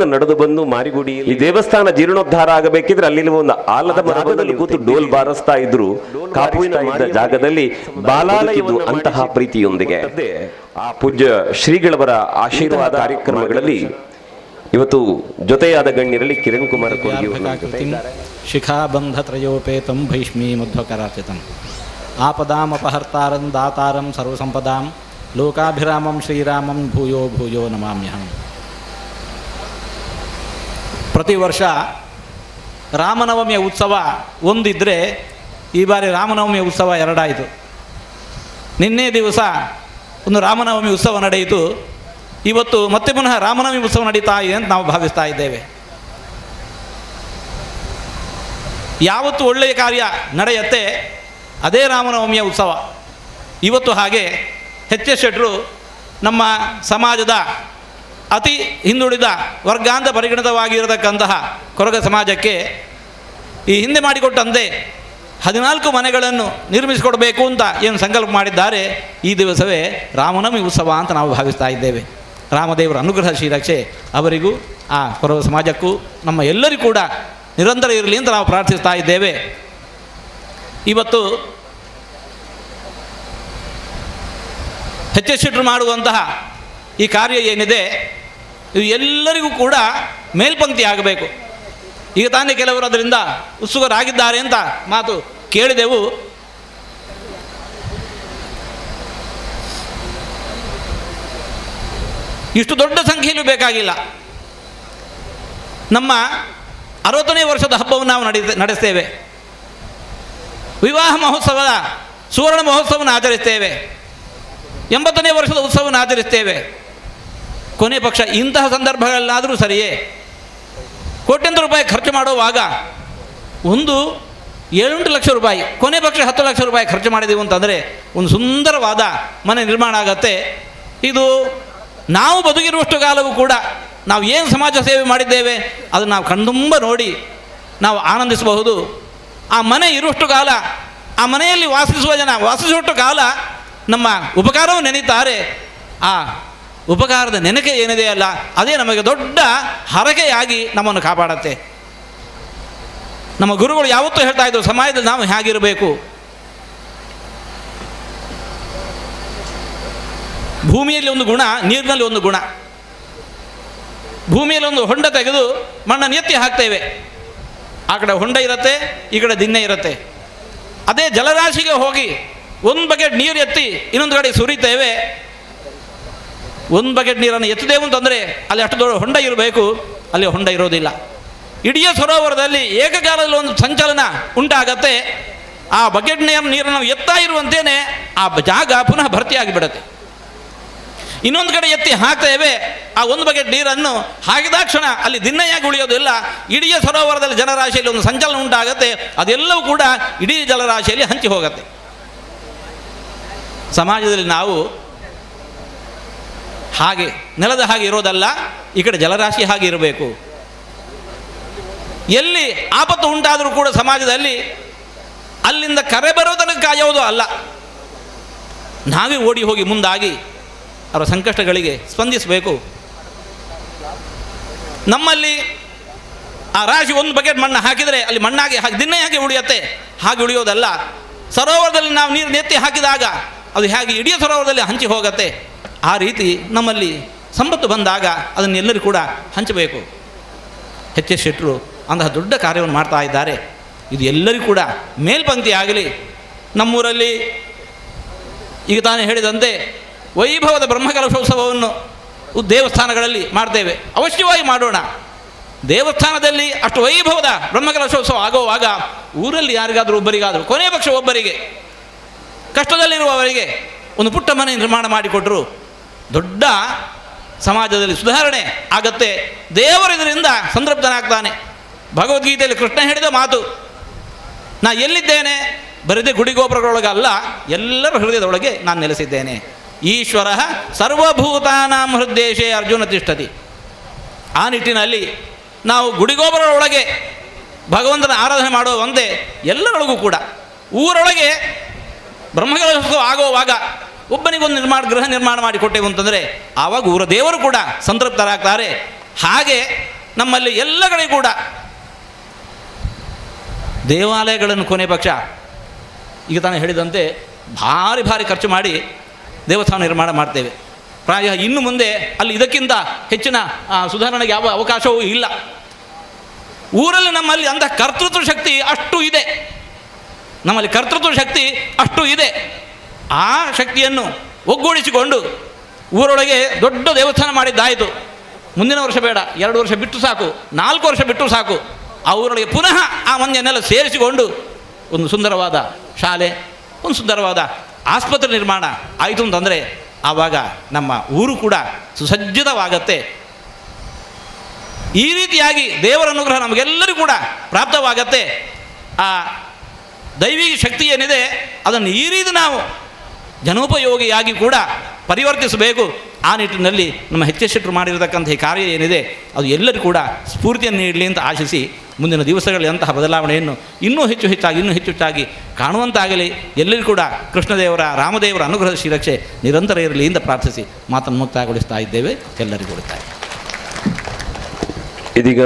ಎಲ್ಲಿಂದ ನಡೆದು ಬಂದು ಮಾರಿಗುಡಿ ಈ ದೇವಸ್ಥಾನ ಜೀರ್ಣೋದ್ಧಾರ ಆಗಬೇಕಿದ್ರೆ ಅಲ್ಲಿ ಒಂದು ಆಲದ ಮರದಲ್ಲಿ ಕೂತು ಡೋಲ್ ಬಾರಿಸ್ತಾ ಇದ್ರು ಕಾಪುವಿನ ಇದ್ದ ಜಾಗದಲ್ಲಿ ಬಾಲಾಲಯದ್ದು ಅಂತಹ ಪ್ರೀತಿಯೊಂದಿಗೆ. ಆ ಪೂಜ್ಯ ಶ್ರೀಗಳವರ ಆಶೀರ್ವಾದ ಕಾರ್ಯಕ್ರಮಗಳಲ್ಲಿ ಇವತ್ತು ಜೊತೆಯಾದ ಗಣ್ಯರಲ್ಲಿ ಕಿರಣ್ ಕುಮಾರ್ ಶಿಖಾಬಂಧ ತ್ರಯೋಪೇತಂ ಭೈಷ್ಮಿ ಜೊತೆ ಇದ್ದಾರೆ. ಅಪಹರ್ತಾರಂ ಆಪದಾಮಪಹರ್ತಾರಂ ದಾತಾರಂ ಸರ್ವಸಂಪದಾಂ. ಲೋಕಾಭಿರಾಮಂ ಶ್ರೀರಾಮಂ ಭೂಯೋ ಭೂಯೋ ನಮಾಮ್ಯಹಂ. ಪ್ರತಿ ವರ್ಷ ರಾಮನವಮಿಯ ಉತ್ಸವ ಒಂದಿದ್ದರೆ ಈ ಬಾರಿ ರಾಮನವಮಿಯ ಉತ್ಸವ ಎರಡಾಯಿತು. ನಿನ್ನೆ ದಿವಸ ಒಂದು ರಾಮನವಮಿ ಉತ್ಸವ ನಡೆಯಿತು. ಇವತ್ತು ಮತ್ತೆ ಪುನಃ ರಾಮನವಮಿ ಉತ್ಸವ ನಡೀತಾ ಇದೆ ಅಂತ ನಾವು ಭಾವಿಸ್ತಾ ಇದ್ದೇವೆ. ಯಾವತ್ತು ಒಳ್ಳೆಯ ಕಾರ್ಯ ನಡೆಯತ್ತೆ ಅದೇ ರಾಮನವಮಿಯ ಉತ್ಸವ. ಇವತ್ತು ಹಾಗೆ ಎಚ್ ಎಸ್ ನಮ್ಮ ಸಮಾಜದ ಅತಿ ಹಿಂದುಳಿದ ವರ್ಗಾಂತ ಪರಿಗಣಿತವಾಗಿರತಕ್ಕಂತಹ ಕೊರಗ ಸಮಾಜಕ್ಕೆ ಈ ಹಿಂದೆ ಮಾಡಿಕೊಟ್ಟಂತೆ ಹದಿನಾಲ್ಕು ಮನೆಗಳನ್ನು ನಿರ್ಮಿಸಿಕೊಡಬೇಕು ಅಂತ ಏನು ಸಂಕಲ್ಪ ಮಾಡಿದ್ದಾರೆ, ಈ ದಿವಸವೇ ರಾಮನವಮಿ ಉತ್ಸವ ಅಂತ ನಾವು ಭಾವಿಸ್ತಾ ಇದ್ದೇವೆ. ರಾಮದೇವರ ಅನುಗ್ರಹ ಶ್ರೀರಕ್ಷೆ ಅವರಿಗೂ, ಆ ಕೊರವ ಸಮಾಜಕ್ಕೂ, ನಮ್ಮ ಎಲ್ಲರಿಗೂ ಕೂಡ ನಿರಂತರ ಇರಲಿ ಅಂತ ನಾವು ಪ್ರಾರ್ಥಿಸ್ತಾ ಇದ್ದೇವೆ. ಇವತ್ತು ಹೆಚ್ಚೆಚ್ಚಿಟ್ಟು ಮಾಡುವಂತಹ ಈ ಕಾರ್ಯ ಏನಿದೆ ಇದು ಎಲ್ಲರಿಗೂ ಕೂಡ ಮೇಲ್ಪಂಕ್ತಿ ಆಗಬೇಕು. ಈಗ ತಾನೇ ಕೆಲವರು ಅದರಿಂದ ಉತ್ಸುಕರಾಗಿದ್ದಾರೆ ಅಂತ ಮಾತು ಕೇಳಿದೆವು. ಇಷ್ಟು ದೊಡ್ಡ ಸಂಖ್ಯೆಯಲ್ಲೂ ಬೇಕಾಗಿಲ್ಲ. ನಮ್ಮ ಅರವತ್ತನೇ ವರ್ಷದ ಹಬ್ಬವನ್ನು ನಾವು ನಡೆ ನಡೆಸ್ತೇವೆ. ವಿವಾಹ ಮಹೋತ್ಸವದ ಸುವರ್ಣ ಮಹೋತ್ಸವವನ್ನು ಆಚರಿಸ್ತೇವೆ. ಎಂಬತ್ತನೇ ವರ್ಷದ ಉತ್ಸವವನ್ನು ಆಚರಿಸ್ತೇವೆ. ಕೊನೆ ಪಕ್ಷ ಇಂತಹ ಸಂದರ್ಭಗಳಲ್ಲಾದರೂ ಸರಿಯೇ. ಕೋಟ್ಯಂತರ ರೂಪಾಯಿ ಖರ್ಚು ಮಾಡುವಾಗ ಒಂದು ಏಳೆಂಟು ಲಕ್ಷ ರೂಪಾಯಿ, ಕೊನೆ ಪಕ್ಷ ಹತ್ತು ಲಕ್ಷ ರೂಪಾಯಿ ಖರ್ಚು ಮಾಡಿದೆವು ಅಂತಂದರೆ ಒಂದು ಸುಂದರವಾದ ಮನೆ ನಿರ್ಮಾಣ ಆಗತ್ತೆ. ಇದು ನಾವು ಬದುಕಿರುವಷ್ಟು ಕಾಲವೂ ಕೂಡ ನಾವು ಏನು ಸಮಾಜ ಸೇವೆ ಮಾಡಿದ್ದೇವೆ ಅದನ್ನು ನಾವು ಕಣ್ತುಂಬ ನೋಡಿ ನಾವು ಆನಂದಿಸಬಹುದು. ಆ ಮನೆ ಇರುವಷ್ಟು ಕಾಲ, ಆ ಮನೆಯಲ್ಲಿ ವಾಸಿಸುವ ಜನ, ವಾಸಿಸುವಷ್ಟು ಕಾಲ ನಮ್ಮ ಉಪಕಾರವನ್ನು ನೆನೀತಾರೆ. ಆ ಉಪಕಾರದ ನೆನಕೆ ಏನಿದೆ ಅಲ್ಲ, ಅದೇ ನಮಗೆ ದೊಡ್ಡ ಹರಕೆಯಾಗಿ ನಮ್ಮನ್ನು ಕಾಪಾಡತ್ತೆ. ನಮ್ಮ ಗುರುಗಳು ಯಾವತ್ತೂ ಹೇಳ್ತಾ ಇದ್ರು, ಸಮಾಜದಲ್ಲಿ ನಾವು ಹೇಗಿರಬೇಕು? ಭೂಮಿಯಲ್ಲಿ ಒಂದು ಗುಣ, ನೀರಿನಲ್ಲಿ ಒಂದು ಗುಣ. ಭೂಮಿಯಲ್ಲಿ ಒಂದು ಹೊಂಡ ತೆಗೆದು ಮಣ್ಣನ್ನು ಎತ್ತಿ ಹಾಕ್ತೇವೆ. ಆ ಕಡೆ ಹೊಂಡ ಇರತ್ತೆ, ಈ ಕಡೆ ದಿನ್ನೆ ಇರತ್ತೆ. ಅದೇ ಜಲರಾಶಿಗೆ ಹೋಗಿ, ಒಂದು ಬಗೆ ನೀರು ಎತ್ತಿ ಇನ್ನೊಂದು ಕಡೆ ಸುರಿತೇವೆ. ಒಂದು ಬಕೆಟ್ ನೀರನ್ನು ಎತ್ತದೇವು ಅಂತಂದರೆ ಅಲ್ಲಿ ಅಷ್ಟು ದೊಡ್ಡ ಹೊಂಡ ಇರಬೇಕು. ಅಲ್ಲಿ ಹೊಂಡ ಇರೋದಿಲ್ಲ. ಇಡೀ ಸರೋವರದಲ್ಲಿ ಏಕಕಾಲದಲ್ಲಿ ಒಂದು ಸಂಚಲನ ಉಂಟಾಗತ್ತೆ. ಆ ಬಕೆಟ್ ನೀರು ನೀರನ್ನು ಎತ್ತಾ ಇರುವಂತೇನೆ ಆ ಜಾಗ ಪುನಃ ಭರ್ತಿಯಾಗಿಬಿಡುತ್ತೆ ಇನ್ನೊಂದು ಕಡೆ ಎತ್ತಿ ಹಾಕ್ತೇವೆ, ಆ ಒಂದು ಬಗೆಟ್ ನೀರನ್ನು ಹಾಕಿದಾಕ್ಷಣ ಅಲ್ಲಿ ದಿನ್ನೆಯಾಗಿ ಉಳಿಯೋದಿಲ್ಲ. ಇಡೀ ಸರೋವರದಲ್ಲಿ ಜಲರಾಶಿಯಲ್ಲಿ ಒಂದು ಸಂಚಲನ ಉಂಟಾಗತ್ತೆ. ಅದೆಲ್ಲವೂ ಕೂಡ ಇಡೀ ಜಲರಾಶಿಯಲ್ಲಿ ಹಂಚಿ ಹೋಗುತ್ತೆ. ಸಮಾಜದಲ್ಲಿ ನಾವು ಹಾಗೆ, ನೆಲದ ಹಾಗೆ ಇರೋದಲ್ಲ, ಈ ಕಡೆ ಜಲರಾಶಿ ಹಾಗೆ ಇರಬೇಕು. ಎಲ್ಲಿ ಆಪತ್ತು ಉಂಟಾದರೂ ಕೂಡ ಸಮಾಜದಲ್ಲಿ ಅಲ್ಲಿಂದ ಕರೆ ಬರೋ ತನಕ ಕಾಯೋದು ಅಲ್ಲ. ನಾವೇ ಓಡಿ ಹೋಗಿ ಮುಂದಾಗಿ ಅವರ ಸಂಕಷ್ಟಗಳಿಗೆ ಸ್ಪಂದಿಸಬೇಕು. ನಮ್ಮಲ್ಲಿ ಆ ರಾಶಿ ಒಂದು ಬಕೆಟ್ ಮಣ್ಣು ಹಾಕಿದರೆ ಅಲ್ಲಿ ಮಣ್ಣಾಗಿ ಹಾಕಿ ದಿನ ಹೇಗೆ ಉಳಿಯುತ್ತೆ. ಹಾಗೆ ಉಳಿಯೋದಲ್ಲ. ಸರೋವರದಲ್ಲಿ ನಾವು ನೀರು ನೆತ್ತಿ ಹಾಕಿದಾಗ ಅದು ಹೇಗೆ ಇಡೀ ಸರೋವರದಲ್ಲಿ ಹಂಚಿ ಹೋಗುತ್ತೆ. ಆ ರೀತಿ ನಮ್ಮಲ್ಲಿ ಸಂಪತ್ತು ಬಂದಾಗ ಅದನ್ನು ಎಲ್ಲರೂ ಕೂಡ ಹಂಚಬೇಕು. ಎಚ್ ಎಸ್ ಶೆಟ್ಟರು ಅಂತಹ ದೊಡ್ಡ ಕಾರ್ಯವನ್ನು ಮಾಡ್ತಾ ಇದ್ದಾರೆ. ಇದು ಎಲ್ಲರಿಗೂ ಕೂಡ ಮೇಲ್ಪಂಕ್ತಿ ಆಗಲಿ. ನಮ್ಮೂರಲ್ಲಿ ಈಗ ತಾನೇ ಹೇಳಿದಂತೆ ವೈಭವದ ಬ್ರಹ್ಮಕಲಶೋತ್ಸವವನ್ನು ದೇವಸ್ಥಾನಗಳಲ್ಲಿ ಮಾಡ್ತೇವೆ. ಅವಶ್ಯವಾಗಿ ಮಾಡೋಣ. ದೇವಸ್ಥಾನದಲ್ಲಿ ಅಷ್ಟು ವೈಭವದ ಬ್ರಹ್ಮಕಲಶೋತ್ಸವ ಆಗುವಾಗ ಊರಲ್ಲಿ ಯಾರಿಗಾದರೂ ಒಬ್ಬರಿಗಾದರೂ ಕೊನೆಯ ಪಕ್ಷ ಒಬ್ಬರಿಗೆ ಕಷ್ಟದಲ್ಲಿರುವವರಿಗೆ ಒಂದು ಪುಟ್ಟ ಮನೆ ನಿರ್ಮಾಣ ಮಾಡಿಕೊಟ್ರು. ದೊಡ್ಡ ಸಮಾಜದಲ್ಲಿ ಸುಧಾರಣೆ ಆಗತ್ತೆ. ದೇವರಿದರಿಂದ ಸಂತೃಪ್ತನಾಗ್ತಾನೆ. ಭಗವದ್ಗೀತೆಯಲ್ಲಿ ಕೃಷ್ಣ ಹೇಳಿದ ಮಾತು, ನಾ ಎಲ್ಲಿದ್ದೇನೆ? ಬರೆದೇ ಗುಡಿಗೋಪುರಗಳೊಳಗೆ ಅಲ್ಲ, ಎಲ್ಲರ ಹೃದಯದೊಳಗೆ ನಾನು ನೆಲೆಸಿದ್ದೇನೆ. ಈಶ್ವರ ಸರ್ವಭೂತಾನಾಂ ಹೃದೇಶೇ ಅರ್ಜುನ ತಿಷ್ಠತಿ. ಆ ನಿಟ್ಟಿನಲ್ಲಿ ನಾವು ಗುಡಿಗೋಬರೊಳಗೆ ಭಗವಂತನ ಆರಾಧನೆ ಮಾಡುವಂತೆ ಎಲ್ಲರೊಳಗೂ ಕೂಡ. ಊರೊಳಗೆ ಬ್ರಹ್ಮಗಳ ಆಗುವಾಗ ಒಬ್ಬನಿಗೊಂದು ನಿರ್ಮಾಣ, ಗೃಹ ನಿರ್ಮಾಣ ಮಾಡಿ ಕೊಟ್ಟೆವು ಅಂತಂದರೆ ಆವಾಗ ಊರ ದೇವರು ಕೂಡ ಸಂತೃಪ್ತರಾಗ್ತಾರೆ. ಹಾಗೆ ನಮ್ಮಲ್ಲಿ ಎಲ್ಲ ಕಡೆ ಕೂಡ ದೇವಾಲಯಗಳನ್ನು ಕೊನೆ ಪಕ್ಷ. ಈಗ ತಾನು ಹೇಳಿದಂತೆ ಭಾರಿ ಭಾರಿ ಖರ್ಚು ಮಾಡಿ ದೇವಸ್ಥಾನ ನಿರ್ಮಾಣ ಮಾಡ್ತೇವೆ. ಪ್ರಾಯ ಇನ್ನು ಮುಂದೆ ಅಲ್ಲಿ ಇದಕ್ಕಿಂತ ಹೆಚ್ಚಿನ ಸುಧಾರಣೆಗೆ ಯಾವ ಅವಕಾಶವೂ ಇಲ್ಲ. ಊರಲ್ಲಿ ನಮ್ಮಲ್ಲಿ ಅಂಥ ಕರ್ತೃತ್ವ ಶಕ್ತಿ ಅಷ್ಟು ಇದೆ. ನಮ್ಮಲ್ಲಿ ಕರ್ತೃತ್ವ ಶಕ್ತಿ ಅಷ್ಟು ಇದೆ. ಆ ಶಕ್ತಿಯನ್ನು ಒಗ್ಗೂಡಿಸಿಕೊಂಡು ಊರೊಳಗೆ ದೊಡ್ಡ ದೇವಸ್ಥಾನ ಮಾಡಿದ್ದಾಯಿತು. ಮುಂದಿನ ವರ್ಷ ಬೇಡ, ಎರಡು ವರ್ಷ ಬಿಟ್ಟು ಸಾಕು, ನಾಲ್ಕು ವರ್ಷ ಬಿಟ್ಟು ಸಾಕು. ಆ ಊರೊಳಗೆ ಪುನಃ ಆ ಮಂದಿಯನ್ನೆಲ್ಲ ಸೇರಿಸಿಕೊಂಡು ಒಂದು ಸುಂದರವಾದ ಶಾಲೆ, ಒಂದು ಸುಂದರವಾದ ಆಸ್ಪತ್ರೆ ನಿರ್ಮಾಣ ಆಯಿತು ಅಂತಂದರೆ ಆವಾಗ ನಮ್ಮ ಊರು ಕೂಡ ಸುಸಜ್ಜಿತವಾಗತ್ತೆ. ಈ ರೀತಿಯಾಗಿ ದೇವರ ಅನುಗ್ರಹ ನಮಗೆಲ್ಲರಿಗೂ ಕೂಡ ಪ್ರಾಪ್ತವಾಗತ್ತೆ. ಆ ದೈವಿಕ ಶಕ್ತಿ ಏನಿದೆ, ಅದನ್ನು ಈ ರೀತಿ ನಾವು ಜನೋಪಯೋಗಿಯಾಗಿ ಕೂಡ ಪರಿವರ್ತಿಸಬೇಕು. ಆ ನಿಟ್ಟಿನಲ್ಲಿ ನಮ್ಮ ಹೆಚ್ಚೆ ಶೆಟ್ಟರು ಮಾಡಿರತಕ್ಕಂಥ ಈ ಕಾರ್ಯ ಏನಿದೆ, ಅದು ಎಲ್ಲರೂ ಕೂಡ ಸ್ಫೂರ್ತಿಯನ್ನು ನೀಡಲಿ ಅಂತ ಆಶಿಸಿ ಮುಂದಿನ ದಿವಸಗಳಲ್ಲಿ ಅಂತಹ ಬದಲಾವಣೆಯನ್ನು ಇನ್ನೂ ಹೆಚ್ಚು ಹೆಚ್ಚಾಗಿ, ಇನ್ನೂ ಹೆಚ್ಚು ಹೆಚ್ಚಾಗಿ ಕಾಣುವಂತಾಗಲಿ. ಎಲ್ಲರೂ ಕೂಡ ಕೃಷ್ಣದೇವರ, ರಾಮದೇವರ ಅನುಗ್ರಹದ ಶ್ರೀರಕ್ಷೆ ನಿರಂತರ ಇರಲಿ ಅಂತ ಪ್ರಾರ್ಥಿಸಿ ಮಾತನ್ನು ಮುಕ್ತಾಯಗೊಳಿಸ್ತಾ ಇದ್ದೇವೆ. ಎಲ್ಲರಿಗೂ ಇದೀಗ